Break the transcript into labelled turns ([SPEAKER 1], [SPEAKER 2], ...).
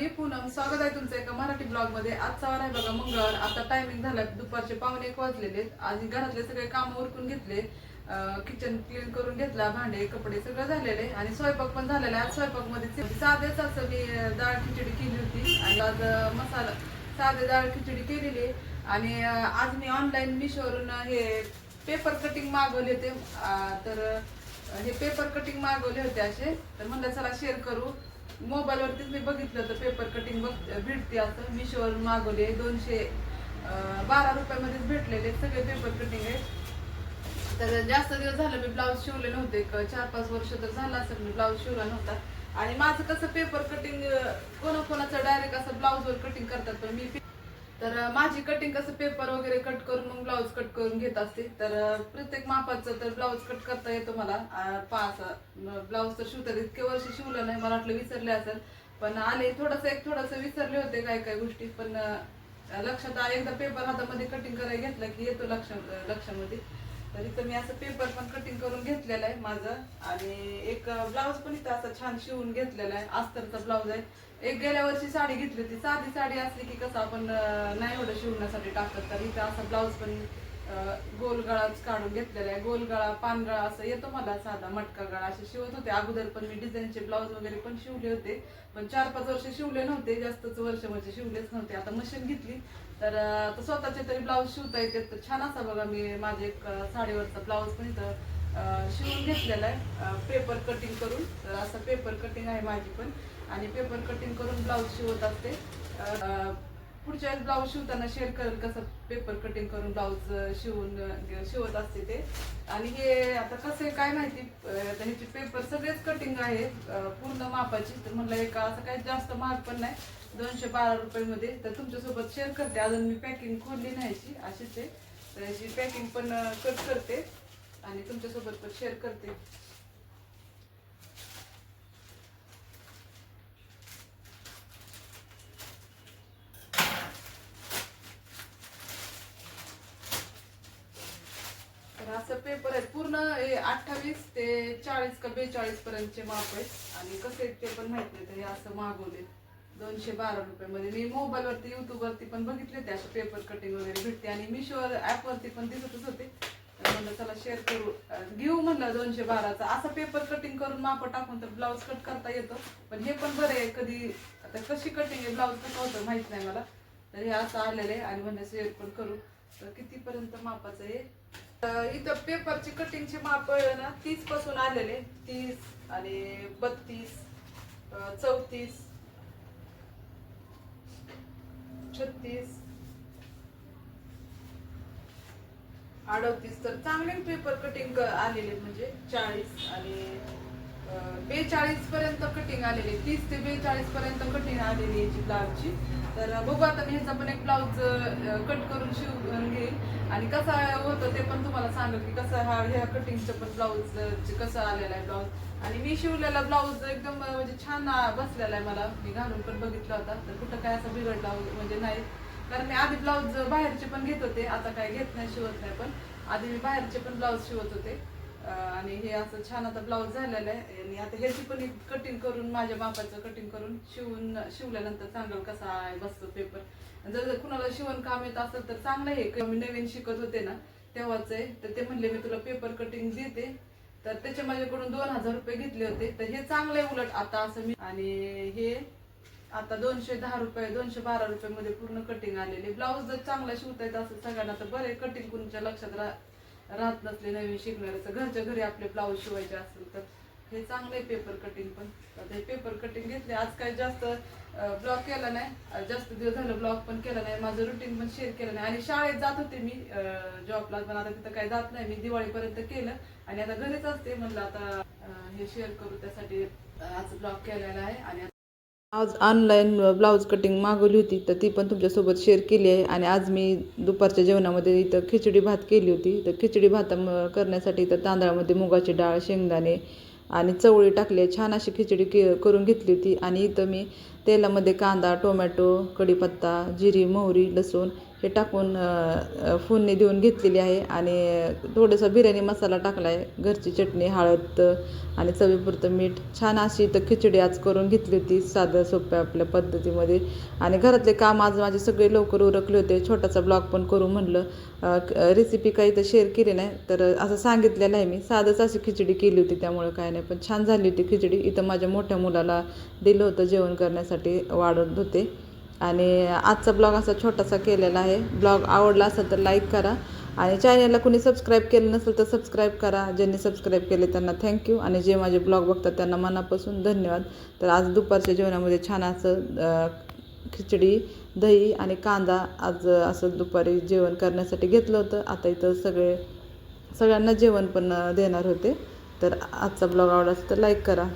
[SPEAKER 1] मी पूनम स्वागत आहे तुमचं एका मराठी ब्लॉगमध्ये आजचा वार आहे बघा मंगळवार. आता टायमिंग झाला दुपारचे पावणे एक वाजलेले आज घरातले सगळे काम उरकून घेतले. किचन क्लीन करून घेतला भांडे कपडे सगळं झालेले. आणि स्वयंपाक पण झालेला आहे. आज स्वयंपाकमध्ये साधेच असं मी डाळ खिचडी केली होती. आणि आज मसाला साधे डाळ खिचडी केलेली आणि आज मी ऑनलाईन मिशोवरून हे पेपर कटिंग मागवले होते. तर हे पेपर कटिंग मागवले होते असे. तर म्हणलं चला शेअर करू. मोबाईल वरतीच मी बघितलं होतं पेपर कटिंग बघ भेटते असं. मिशोवर मागवले दोनशे बारा रुपयामध्येच भेटलेले सगळे पेपर कटिंग आहेत. तर जास्त दिवस झालं मी ब्लाऊज शिवले नव्हते चार पाच वर्ष तर झालं असेल मी ब्लाऊज शिवला नव्हता. आणि माझं कसं पेपर कटिंग कोणाकोणाचं डायरेक्ट असं ब्लाऊजवर कटिंग करतात पण मी तर माझी कटिंग कसं पेपर वगैरे कट करून मग ब्लाऊज कट करून घेत असते. तर प्रत्येक मापाचं तर ब्लाऊज कट करता येतो मला. पाच ब्लाऊज तर शिवतात. इतके वर्ष शिवलं नाही मला वाटलं विसरले असेल. पण आले थोडस एक थोडस विसरले होते काय काय गोष्टी. पण लक्षात एकदा पेपर हातामध्ये कटिंग करायला घेतलं की येतो लक्ष लक्षामध्ये. तर इथं मी असं पेपर पण कटिंग करून घेतलेलं आहे माझं. आणि एक ब्लाऊज पण इथं असं छान शिवून घेतलेला आहे. अस्तरचा ब्लाऊज आहे. एक गेल्या वर्षी साडी घेतली होती. साधी साडी असली की कसं आपण नाही एवढं शिवण्यासाठी टाकत. तर इथं असा ब्लाऊज पण गोलगळाच गोल काढून घेतलेला आहे. गोलगळा पानगळा असं येतो मला साधा मटका गळा. असे शिवत होते. अगोदर पण मी डिझाईनचे ब्लाऊज वगैरे पण शिवले होते. पण चार पाच वर्ष शिवले नव्हते. जास्तच वर्ष म्हणजे शिवलेच नव्हते. आता मशीन घेतली. तर आता स्वतःचे तरी ब्लाऊज शिवता येते तर छान असा बघा मी माझे एक साडीवरचा ब्लाऊज पण इथं शिवून घेतलेला आहे. पेपर कटिंग करून. तर असं पेपर कटिंग आहे माझी पण. आणि पेपर कटिंग करून ब्लाऊज शिवत असते. पुढच्या वेळेस ब्लाऊज शिवताना शेअर करेल कसं पेपर कटिंग करून ब्लाऊज शिवून शिवत असते ते. आणि हे आता कसं आहे काय माहिती आता ह्याचे पेपर सगळेच कटिंग आहे पूर्ण मापाची. तर म्हणलं एका असं काही जास्त महाग पण नाही दोनशे बारा रुपयामध्ये. तर तुमच्यासोबत शेअर करते. अजून मी पॅकिंग खोलली नाही अशीच आहे. तर ह्याची पॅकिंग पण कट करते. आणि तुमच्यासोबत पण शेअर करते तर असं पेपर आहेत. पूर्ण अठ्ठावीस ते चाळीस का बेचाळीस पर्यंतचे माप आहेत. आणि कसे ते पण माहीत नाही तर हे असं मागवले दोनशे बारा रुपयामध्ये. मी मोबाईलवरती युट्यूबवरती पण बघितले ते असे पेपर कटिंग वगैरे भेटते. आणि मिशोवर ॲपवरती पण दिसतच होते. तर म्हणलं चला शेअर करू. घेऊ म्हणलं दोनशे बाराचा. असं पेपर कटिंग करून माप टाकून तर ब्लाऊज कट करता येतो. पण हे पण बरं आहे. कधी आता कशी कटिंग आहे ब्लाऊज कसं होतं माहीत नाही मला. तर हे असं आलेलं आहे. आणि म्हणलं शेअर पण करू. तर कितीपर्यंत मापाचं आहे? इथं पेपरची कटिंगचे माप ना तीसपासून आलेले. तीस आणि बत्तीस चौतीस छत्तीस अडतीस. तर चांगले पेपर कटिंग आलेले म्हणजे चाळीस आणि बेचाळीस पर्यंत कटिंग आलेली तीस ते बेचाळीस पर्यंत कटिंग आलेली याची ब्लाऊजची तर बघू आता मी ह्याचा पण एक ब्लाऊज कट करून शिवून घेईल. आणि कसा होतं ते पण तुम्हाला सांगेल की कसं हा ह्या कटिंगचं पण ब्लाऊज कसं आलेला आहे ब्लाऊज आणि मी शिवलेला ब्लाऊज एकदम म्हणजे छान बसलेला आहे मला. मी घालून पण बघितला होता. तर कुठं काय असं बिघडला हो, म्हणजे नाही. कारण मी आधी ब्लाऊज बाहेरचे पण घेत होते. आता काय घेत नाही शिवत नाही पण. आधी मी बाहेरचे पण ब्लाऊज शिवत होते. आणि हे असं छान आता ब्लाऊज झालेलं आहे. आणि आता ह्याची पण एक कटिंग करून माझ्या मापाचं कटिंग करून शिवून शिवल्यानंतर चांगलं कसा आहे बसतो पेपर जर जर कुणाला शिवण काम येत असेल तर चांगलं आहे. मी नवीन शिकत होते ना तेव्हाच आहे. तर ते म्हणले मी तुला पेपर कटिंग देते. तर त्याचे माझ्याकडून दोन हजार रुपये घेतले होते. तर हे चांगलं आहे उलट आता असं मी आणि हे आता दोनशे दहा रुपये दोनशे बारा रुपये मध्ये पूर्ण कटिंग आलेले. ब्लाऊज जर चांगला शिवता येत असेल सगळ्यांना तर बरे कटिंग कुणच्या लक्षात राह- राहत नसले नवीन शिकणाऱ्याचं घरच्या घरी आपले ब्लाऊज शिवायचे असेल तर हे चांगलं आहे पेपर कटिंग पण. आता हे पेपर कटिंग घेतले आज काय जास्त ब्लॉग केला नाही. जास्त दिवस झालं ब्लॉग पण केला नाही. माझं रुटीन पण शेअर केलं नाही. आणि शाळेत जात होते मी जॉबला पण आता तिथं काही जात नाही. मी दिवाळीपर्यंत केलं. आणि आता घरीच असते म्हणलं आता हे शेअर करू त्यासाठी आज ब्लॉग केलेला आहे. आणि आज ऑनलाईन ब्लाऊज कटिंग मागवली होती तर ती पण तुमच्यासोबत शेअर केली आहे. आणि आज मी दुपारच्या जेवणामध्ये इथं खिचडी भात केली होती. तर खिचडी भात करण्यासाठी इथं तांदळामध्ये मुगाची डाळ शेंगदाणे आणि चवळी टाकली आहे. छान अशी खिचडी के करून घेतली होती. आणि इथं मी तेलामध्ये कांदा टोमॅटो कढीपत्ता जिरी मोहरी लसूण हे टाकून फोडणी देऊन घेतलेली आहे आणि थोडासा बिर्याणी मसाला टाकला आहे घरची चटणी हळद आणि चवीपुरतं मीठ. छान अशी इथं खिचडी आज करून घेतली होती साध्या सोप्या आपल्या पद्धतीमध्ये. आणि घरातले काम आज माझे सगळे लवकर उरकले होते छोटासा ब्लॉग पण करू म्हणलं रेसिपी काही तर शेअर केली नाही तर असं सांगितलेलं आहे मी. साधंच अशी खिचडी केली होती त्यामुळं काय नाही पण छान झाली होती खिचडी. इथं माझ्या मोठ्या मुलाला दिलं होतं जेवण करण्यासाठी. वाढत होते. आणि आजचा ब्लॉग असा छोटासा केलेला आहे. ब्लॉग आवडला असेल तर लाईक करा आणि चॅनलला कुणी सबस्क्राईब केलं नसेल तर सबस्क्राईब करा. ज्यांनी सबस्क्राईब केले त्यांना थँक्यू आणि जे माझे ब्लॉग बघतात त्यांना मनापासून धन्यवाद. तर आज दुपारच्या जेवणामध्ये छान असं खिचडी दही आणि कांदा आज असं दुपारी जेवण करण्यासाठी घेतलं होतं. आता इथं सगळे सगळ्यांना जेवण पण देणार होते. तर आजचा ब्लॉग आवडला असेल तर लाईक करा.